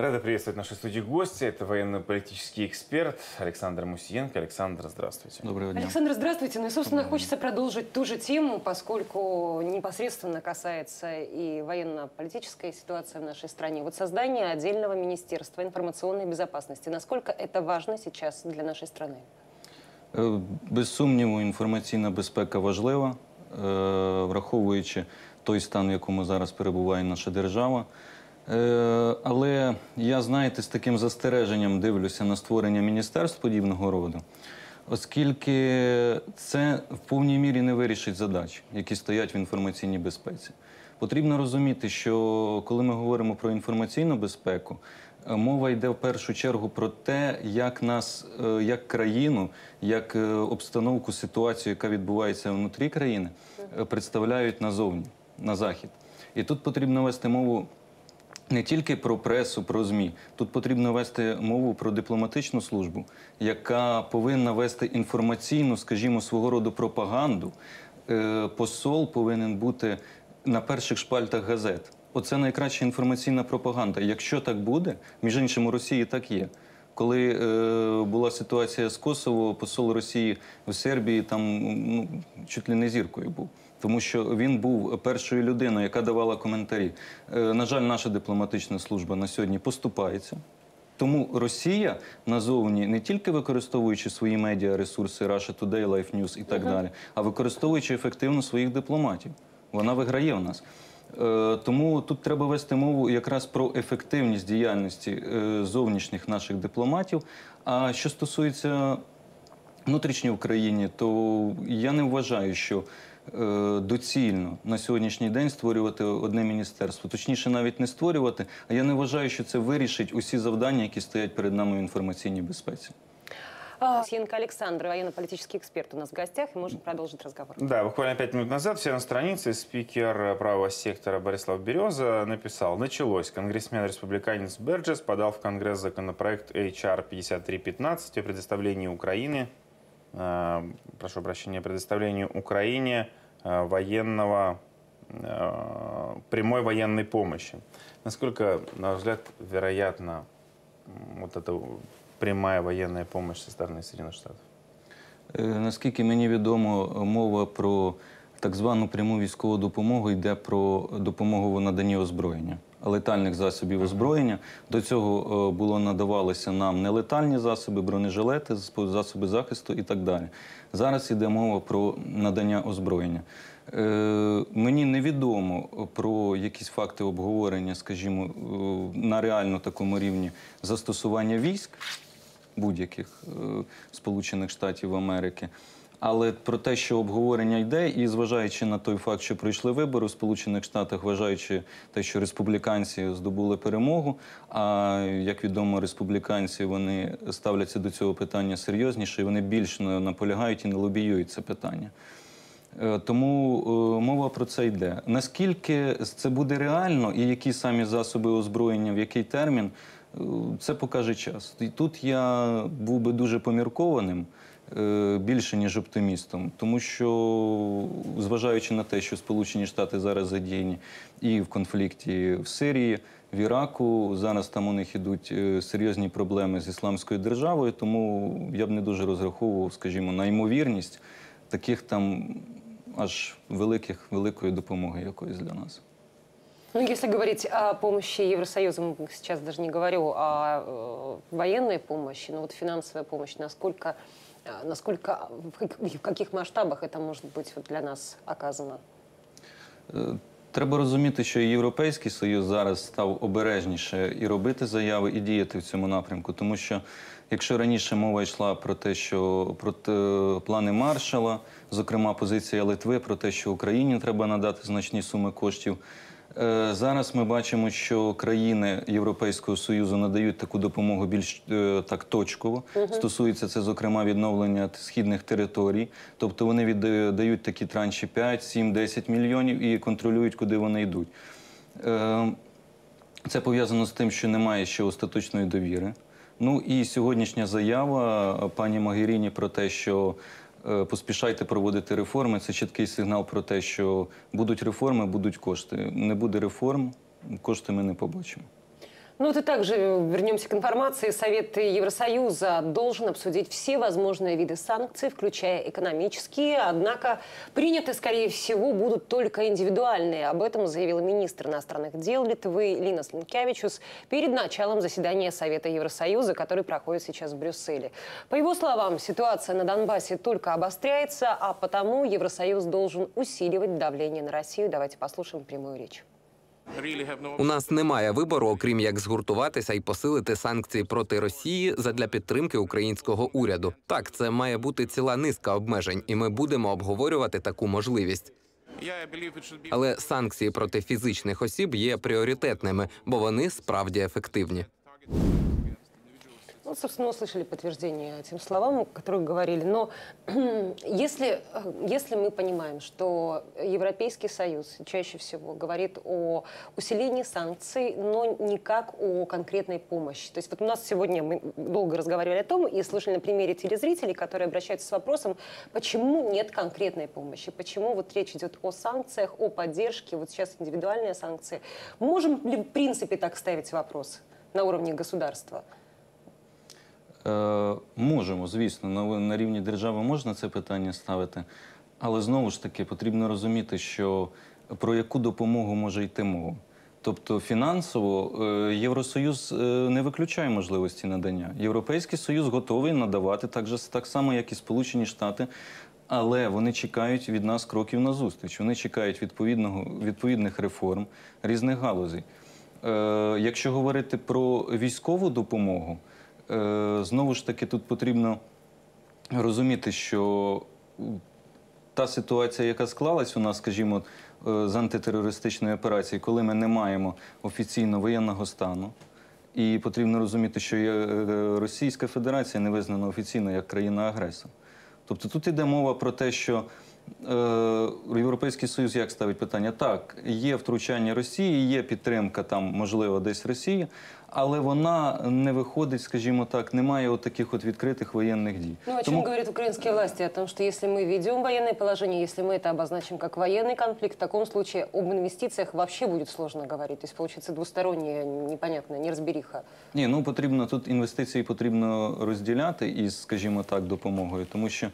Рада приветствовать в нашей студии гостя. Это военно-политический эксперт Александр Мусиенко. Александр, здравствуйте. Доброго дня. Александр, здравствуйте. Ну и, собственно, хочется продолжить ту же тему, поскольку непосредственно касается и военно-политическая ситуация в нашей стране. Вот создание отдельного Министерства информационной безопасности. Насколько это важно сейчас для нашей страны? Е, Без сумніву, інформаційна безпека важлива, е, враховуючи той стан, в якому зараз перебуває наша держава. Е, Але я, знаєте, з таким застереженням дивлюся на створення міністерств подібного роду, оскільки це в повній мірі не вирішить задач, які стоять в інформаційній безпеці. Потрібно розуміти, що коли ми говоримо про інформаційну безпеку, е, мова йде в першу чергу про те, як нас, е, як країну, як обстановку, ситуацію, яка відбувається внутрі країни, представляють назовні, на захід. І тут потрібно вести мову не тільки про пресу, про ЗМІ. Тут потрібно вести мову про дипломатичну службу, яка повинна вести інформаційну, скажімо, свого роду пропаганду. Е, Посол повинен бути на перших шпальтах газет. Оце найкраща інформаційна пропаганда. Якщо так буде, між іншим у Росії так є. Коли е, була ситуація з Косово, посол Росії в Сербії там ну, чуть ли не зіркою був. Тому що він був першою людиною, яка давала коментарі. Е, на жаль, наша дипломатична служба на сьогодні поступається. Тому Росія назовні не тільки використовуючи свої медіа ресурси Russia Today, Life News і так далі, а використовуючи ефективно своїх дипломатів. Вона виграє в нас. Е, Тому тут треба вести мову якраз про ефективність діяльності е, зовнішніх наших дипломатів. А що стосується внутрішньо в країні, то я не вважаю, що доцільно на сьогоднішній день створювати одне міністерство. Точніше, навіть не створювати, а я не вважаю, що це вирішить усі завдання, які стоять перед нами в інформаційній безпеці. Сенко Александр, военно-политический эксперт у нас в гостях, и можем продолжить разговор. Да, буквально пять минут назад все на странице спикер правого сектора Борислав Береза написал «Началось. Конгрессмен-республиканец Берджес подал в Конгресс законопроект HR 5315 о предоставлении Украины, э, прошу прощения, о предоставлении Украине э, военного, э, прямой военной помощи». Насколько, на ваш взгляд, вероятно м, вот эта прямая военная помощь со стороны Соединенных Штатов? Е, Наскільки мені відомо, мова про так звану пряму військову допомогу йде про допомогу в наданні озброєння, летальних засобів озброєння. До цього е, було надавалися нам нелетальні засоби, бронежилети, засоби- захисту і так далі. Зараз йде мова про надання озброєння. Е, Мені невідомо про якісь факти обговорення, скажімо, е, на реально такому рівні застосування військ будь-яких е, Сполучених Штатів Америки. Але про те, що обговорення йде, і зважаючи на той факт, що пройшли вибори в Сполучених Штатах, вважаючи те, що республіканці здобули перемогу. А як відомо, республіканці вони ставляться до цього питання серйозніше, і вони більш наполягають і не лобіюють це питання. Е, Тому е, мова про це йде. Наскільки це буде реально і які самі засоби озброєння, в який термін, е, це покаже час. І тут я був би дуже поміркованим більше, ніж оптимістом, тому що, зважаючи на те, що Сполучені Штати зараз задіяні і в конфлікті в Сирії, в Іраку, зараз там у них ідуть е, серйозні проблеми з ісламською державою, тому я б не дуже розраховував, скажімо, на ймовірність таких там аж великих, великої допомоги якоїсь для нас. Ну, если говорить о помощи Евросоюза, мы сейчас даже не говорю о э, военной помощи, но вот финансовая помощь, насколько, э, насколько в, как- каких масштабах это может быть для нас оказано? Е, Треба розуміти, що і Європейський Союз зараз став обережніше і робити заяви, і діяти в цьому напрямку. Тому що якщо раніше мова йшла про те, що про плани Маршала, зокрема позиція Литви, про те, що Україні треба надати значні суми коштів. Е, Зараз ми бачимо, що країни Європейського союзу надають таку допомогу більш е, так точково. Стосується це, зокрема, відновлення східних територій. Тобто вони віддають такі транші 5, 7, 10 мільйонів і контролюють, куди вони йдуть. Е, Це пов'язано з тим, що немає ще остаточної довіри. Ну і сьогоднішня заява пані Магеріні про те, що поспішайте проводити реформи, це чіткий сигнал про те, що будуть реформи, будуть кошти. Не буде реформ, кошти ми не побачимо. Ну, и также вернемся к информации. Совет Евросоюза должен обсудить все возможные виды санкций, включая экономические. Однако приняты, скорее всего, будут только индивидуальные. Об этом заявил министр иностранных дел Литвы Линас Линкевичус перед началом заседания Совета Евросоюза, который проходит сейчас в Брюсселе. По его словам, ситуация на Донбассе только обостряется, а потому Евросоюз должен усиливать давление на Россию. Давайте послушаем прямую речь. У нас немає вибору, окрім як згуртуватися і посилити санкції проти Росії задля підтримки українського уряду. Так, це має бути ціла низка обмежень, і ми будемо обговорювати таку можливість. Але санкції проти фізичних осіб є пріоритетними, бо вони справді ефективні. Ну, собственно, услышали подтверждение этим словам, которые говорили. Но если, э, если мы понимаем, что Европейский Союз чаще всего говорит о усилении санкций, но никак о конкретной помощи. То есть вот у нас сегодня мы долго разговаривали о том и слышали на примере телезрителей, которые обращаются с вопросом, почему нет конкретной помощи, почему вот речь идет о санкциях, о поддержке, вот сейчас индивидуальные санкции. Можем ли в принципе так ставить вопрос на уровне государства? Е, можемо, звісно, на, на рівні держави можна це питання ставити, але знову ж таки потрібно розуміти, що про яку допомогу може йти мова. Тобто фінансово е, Євросоюз е, не виключає можливості надання. Європейський Союз готовий надавати так, же, так само, як і Сполучені Штати, але вони чекають від нас кроків назустріч. Вони чекають відповідного, відповідних реформ різних галузей. Е, якщо говорити про військову допомогу, знову ж таки тут потрібно розуміти, що та ситуація, яка склалась у нас, скажімо, е, з антитерористичної операції, коли ми не маємо офіційно воєнного стану, і потрібно розуміти, що е, Російська Федерація не визнана офіційно як країна-агресор. Тобто тут йде мова про те, що е, Європейський Союз як ставить питання? Так, є втручання Росії, є підтримка там, можливо, десь Росії, але вона не виходить, скажімо так, немає от таких от відкритих воєнних дій. Ну, о чем говорят украинские власти? О том, что если мы ведем военное положение, если мы это обозначим как военный конфликт, в таком случае об инвестициях вообще будет сложно говорить. То есть получится двусторонняя, непонятная неразбериха. Ні, ну потрібно тут інвестиції потрібно розділяти із, скажімо так, допомогою, тому що е,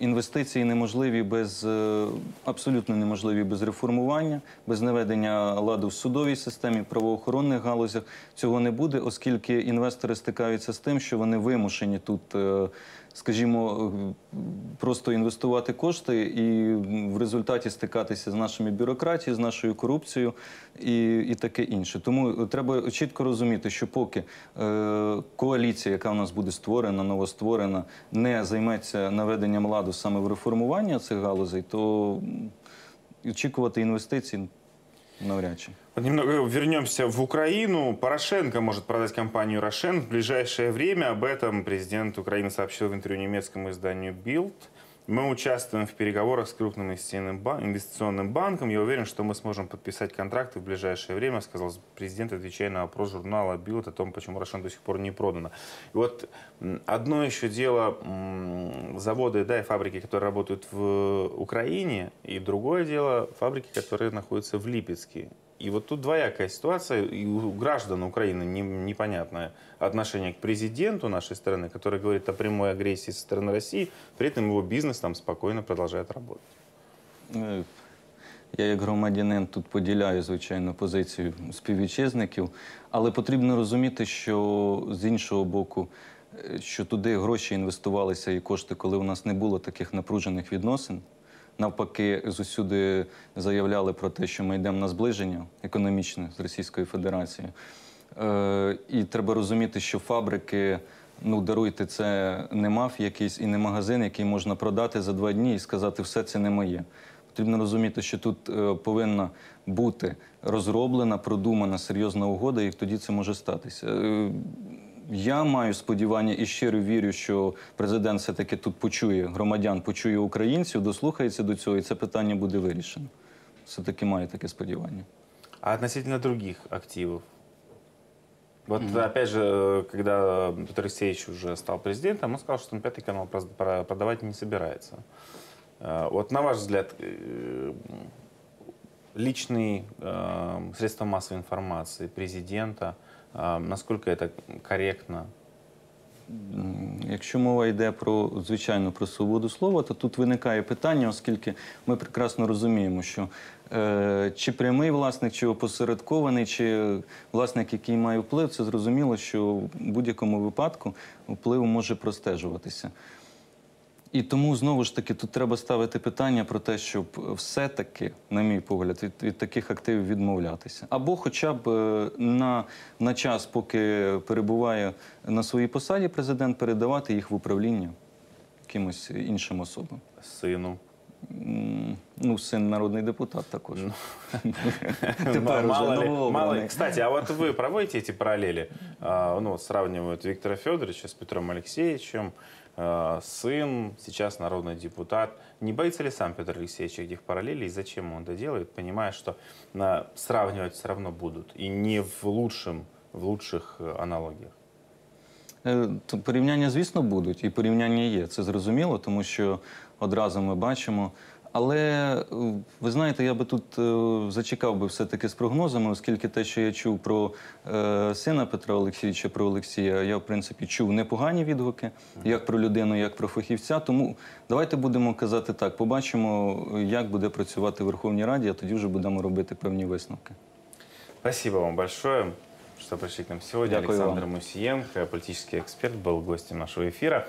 інвестиції неможливі без е, абсолютно неможливі без реформування, без наведення ладу в судовій системі, правоохоронних галузях. Цього не буде, оскільки інвестори стикаються з тим, що вони вимушені тут. Скажімо, просто інвестувати кошти і в результаті стикатися з нашими бюрократією, з нашою корупцією і, і таке інше. Тому треба чітко розуміти, що поки е, коаліція, яка у нас буде створена, новостворена, не займеться наведенням ладу саме в реформування цих галузей, то очікувати інвестицій навряд чи. Немного вернемся в Украину. Порошенко может продать компанию «Рошен» в ближайшее время. Об этом президент Украины сообщил в интервью немецкому изданию «Билд». Мы участвуем в переговорах с крупным инвестиционным ба- инвестиционным банком. Я уверен, что мы сможем подписать контракты в ближайшее время, сказал президент, отвечая на вопрос журнала «Билд» о том, почему «Рошен» до сих пор не продано. И вот одно еще дело заводы да, и фабрики, которые работают в Украине, и другое дело фабрики, которые находятся в Липецке. И вот тут двоякая ситуация, и у граждан Украины не- непонятное отношение к президенту нашей страны, который говорит о прямой агрессии со стороны России, при этом его бизнес там спокойно продолжает работать. Е, Я як громадянин тут поділяю, звичайно, позицію співвітчизників, але потрібно розуміти, що з іншого боку, е, що туди гроші інвестувалися і кошти, коли у нас не було таких напружених відносин. Навпаки, зусюди заявляли про те, що ми йдемо на зближення економічне з Російською Федерацією. Е, і треба розуміти, що фабрики, ну даруйте, це не маф якийсь і не магазин, який можна продати за два дні і сказати, все це не моє. Потрібно розуміти, що тут е, повинна бути розроблена, продумана серйозна угода, і тоді це може статися. Е, я маю сподівання і щиро вірю, що президент все-таки тут почує громадян, почує українців, дослухається до цього, і це питання буде вирішено. Все-таки маю таке сподівання. А относительно других активов? Вот опять же, э, когда Петр Алексеевич уже стал президентом, он сказал, что он пятый канал проз- про- продавать не собирается. Э, Вот на ваш взгляд, э, личные э, средства массовой информации президента а, це коректно? Якщо мова йде про звичайно про свободу слова, то тут виникає питання, оскільки ми прекрасно розуміємо, що е, чи прямий власник, чи опосередкований, чи власник, який має вплив, це зрозуміло, що в будь-якому випадку вплив може простежуватися. І тому знову ж таки тут треба ставити питання про те, щоб все-таки, на мій погляд, від, від таких активів відмовлятися. Або хоча б е, на, на час, поки перебуває на своїй посаді президент, передавати їх в управління якимось іншим особам. Сыну? М, Ну, син народний депутат також. Тепер мало, уже ли, мало ли. новообраний. Кстати, а вот вы проводите эти параллели? А, ну, вот сравнивают Виктора Федоровича с Петром Алексеевичем. А, сын, сейчас народный депутат. Не боится ли сам Петр Алексеевич этих параллелей? И зачем он это делает, понимая, что а, сравнивать все равно будут? И не в лучшем, в лучших э, аналогиях. Е, то Порівняння, звісно, будуть, і порівняння є. Це зрозуміло, тому що одразу ми бачимо. Але е, ви знаєте, я би тут е, зачекав би все-таки з прогнозами, оскільки те, що я чув про е, сина Петра Олексійовича, про Олексія, я в принципі чув непогані відгуки, як про людину, як про фахівця. Тому давайте будемо казати так: побачимо, як буде працювати в Верховній Раді, а тоді вже будемо робити певні висновки. Спасибо вам большое, что пришли к нам сегодня. Дякую Александр вам. Мусиенко, политический эксперт, был гостем нашего эфира.